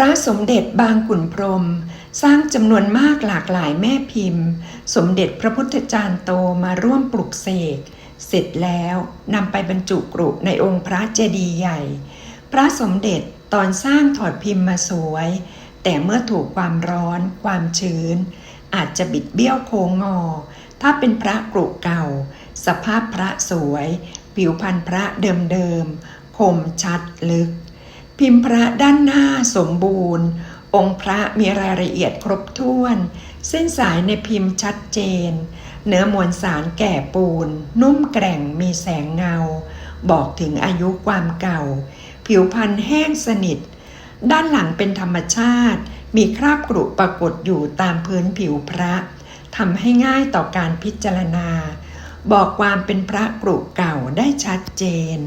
พระสมเด็จบางขุนพรม สร้างจำนวนมากหลากหลายแม่พิมพ์ สมเด็จพระพุทธจารย์โตมาร่วมปลุกเสก เสร็จแล้วนำไปบรรจุกรุในองค์พระเจดีย์ใหญ่ พระสมเด็จตอนสร้างถอดพิมพ์มาสวย แต่เมื่อถูกความร้อน ความชื้น อาจจะบิดเบี้ยวโค้งงอ ถ้าเป็นพระกรุเก่า สภาพพระสวย ผิวพรรณพระเดิมๆคมชัดลึก พิมพ์พระด้านหน้าสมบูรณ์ องค์พระมีรายละเอียดครบถ้วน เส้นสายในพิมพ์ชัดเจน เนื้อมวลสารแก่ปูน นุ่มแกร่งมีแสงเงา บอกถึงอายุความเก่า ผิวพรรณแห้งสนิท ด้านหลังเป็นธรรมชาติ มีคราบกรุปรากฏอยู่ตามพื้นผิวพระทำให้ง่ายต่อการพิจารณา บอกความเป็นพระกรุเก่าได้ชัดเจน